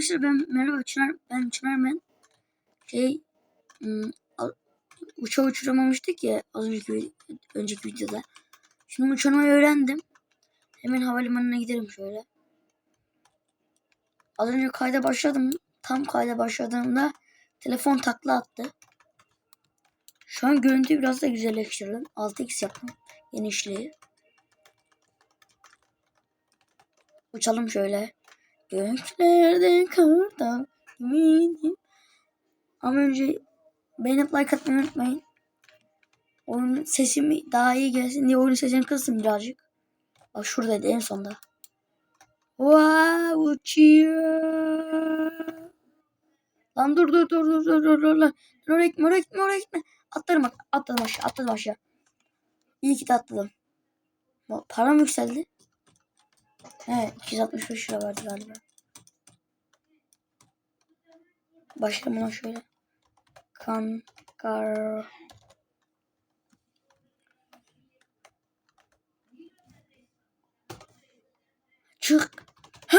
Arkadaşlar ben merhaba Çınar ben Çınar ben şey uçağı uçuramamıştık ya az önceki önceki videoda. Şimdi uçurmayı öğrendim. Hemen havalimanına gidelim şöyle. Az önce kayda başladım. Tam kayda başladığımda telefon takla attı. Şu an görüntüyü biraz da güzelleştirdim. 6x yaptım genişliği. Uçalım şöyle. Göklerde karda ümidim. Ama önce beğenip like atmayı unutmayın. Oyunun sesimi daha iyi gelsin diye oyunun sesini kıstım birazcık. Bak şuradaydı en sonda. Wow, uçuyor. Lan dur dur dur dur dur dur dur lan. Dur oraya gitme oraya gitme oraya gitme. Atlarım bak atladım aşağı atladım aşağı. İyi ki de atladım. Param yükseldi. He 265 lira verdi galiba. Başlayalım ona şöyle. Kankar. Çık. Hı!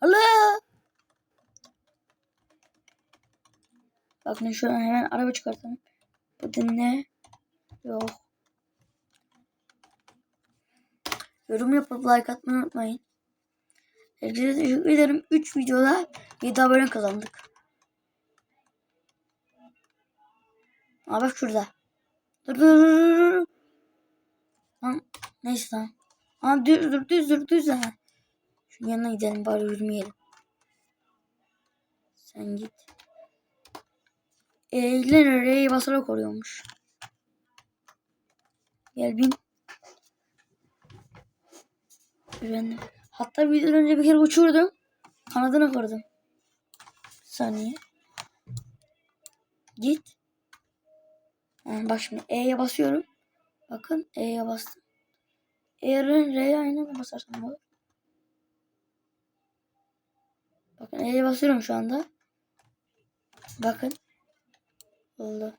Allah. Bakın şu an hemen araba çıkartalım. Bu dinle. Yok. Yorum yapıp like atmayı unutmayın. Herkese teşekkür ederim. 3 videoda 7 abone kazandık. Aa bak şurada. Dur dur dur dur. Lan neyse tamam. Aa düz dur düz dur düz ha. Şunun yanına gidelim bari yürümeyelim. Sen git. Eğlen R'ye basarak oluyormuş. Gel bin. Öğrendim. Hatta bir yıl önce bir kere uçurdum. Kanadını kırdım. Saniye. Git. Ha, bak şimdi E'ye basıyorum. Bakın E'ye bastım. Eğer R'ye aynı basarsam olur. Bakın E'ye basıyorum şu anda. Bakın. Oldu.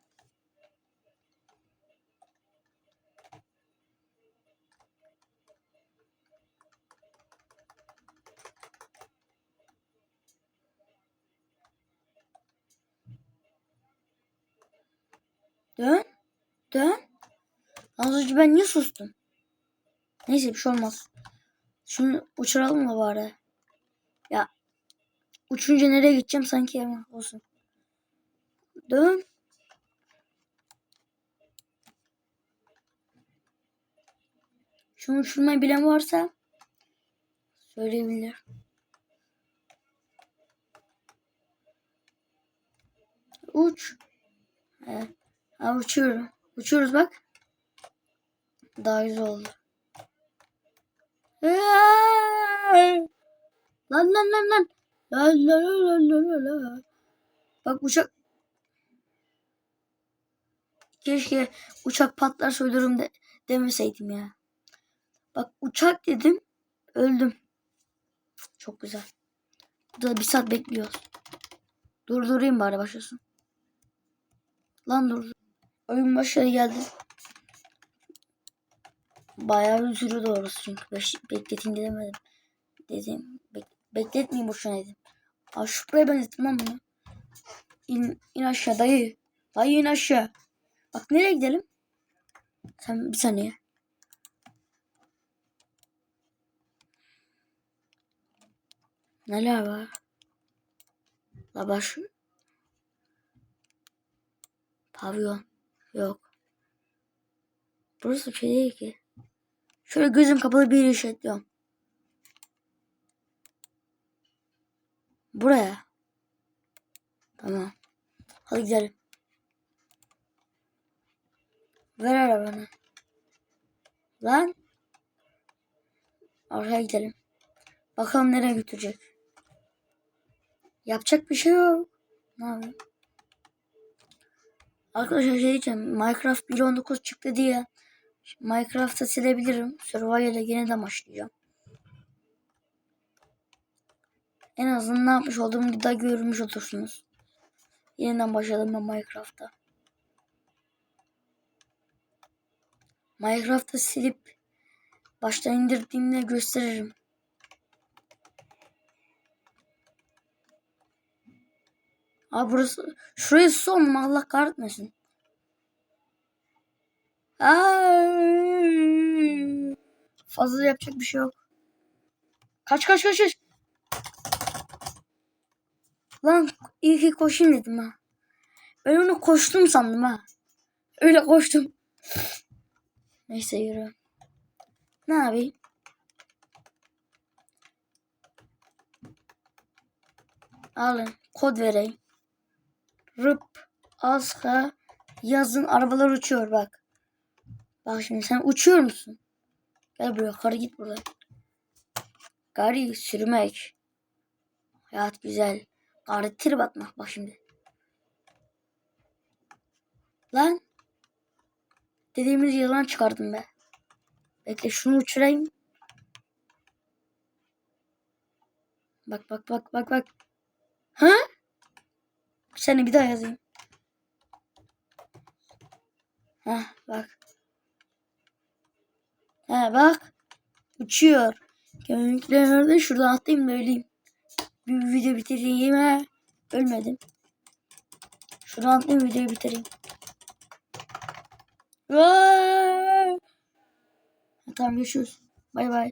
Dön. Dön. Az önce ben niye sustum? Neyse bir şey olmaz. Şunu uçuralım mı bari? Ya uçunca nereye gideceğim sanki ama olsun. Dön. Şunu uçurmayı bilen varsa söyleyebilir. Uç. He. Ha, uçuyorum. Uçuyoruz bak. Daha güzel oldu. Lan lan lan lan. Lan lan lan lan lan. Bak uçak. Keşke uçak patlar söylerim de demeseydim ya. Bak uçak dedim. Öldüm. Çok güzel. Burada bir saat bekliyoruz. Durdurayım bari başlasın. Lan dur. Oyun başarı geldi. Bayağı bir doğrusu çünkü beş, bekletin demedim. Dedim. Bek, bekletmeyeyim boşuna dedim. Aa şu buraya benzettim lan bunu. İn, in aşağı dayı. Dayı in aşağı. Bak nereye gidelim? Sen bir saniye. Neler var? La baş. Pavyon. Yok. Burası bir şey değil ki. Şöyle gözüm kapalı bir işaretliyorum. Buraya. Tamam. Hadi gidelim. Ver arabanı. Lan. Oraya gidelim. Bakalım nereye götürecek. Yapacak bir şey yok. Ne yapayım? Arkadaşlar şey diyeceğim. Minecraft 1.19 çıktı diye Minecraft'ı silebilirim. Survival'e yeniden başlayacağım. En azından ne yapmış olduğumu daha görmüş olursunuz. Yeniden başladım ben Minecraft'ta. Minecraft'ı silip baştan indirdiğimde gösteririm. Abi burası şuraya son mu Allah kahretmesin. Fazla yapacak bir şey yok. Kaç kaç kaç kaç. Lan iyi ki koşayım dedim ha. Ben onu koştum sandım ha. Öyle koştum. Neyse yürü. Ne yapayım? Alın. Kod vereyim. Rıp. Azka. Yazın arabalar uçuyor bak. Bak şimdi sen uçuyor musun? Gel buraya karı git buradan. Gari sürmek. Hayat güzel. Gari trip atmak bak şimdi. Lan. Dediğimiz yalan çıkardım be. Bekle şunu uçurayım. Bak bak bak bak bak. Ha? Seni bir daha yazayım. Ha bak. Ha bak. Uçuyor. Göklerde şuradan atlayayım da öleyim. Bir video bitireyim ha. Ölmedim. Şuradan atlayayım videoyu bitireyim. Vay! Tamam görüşürüz. Bay bay.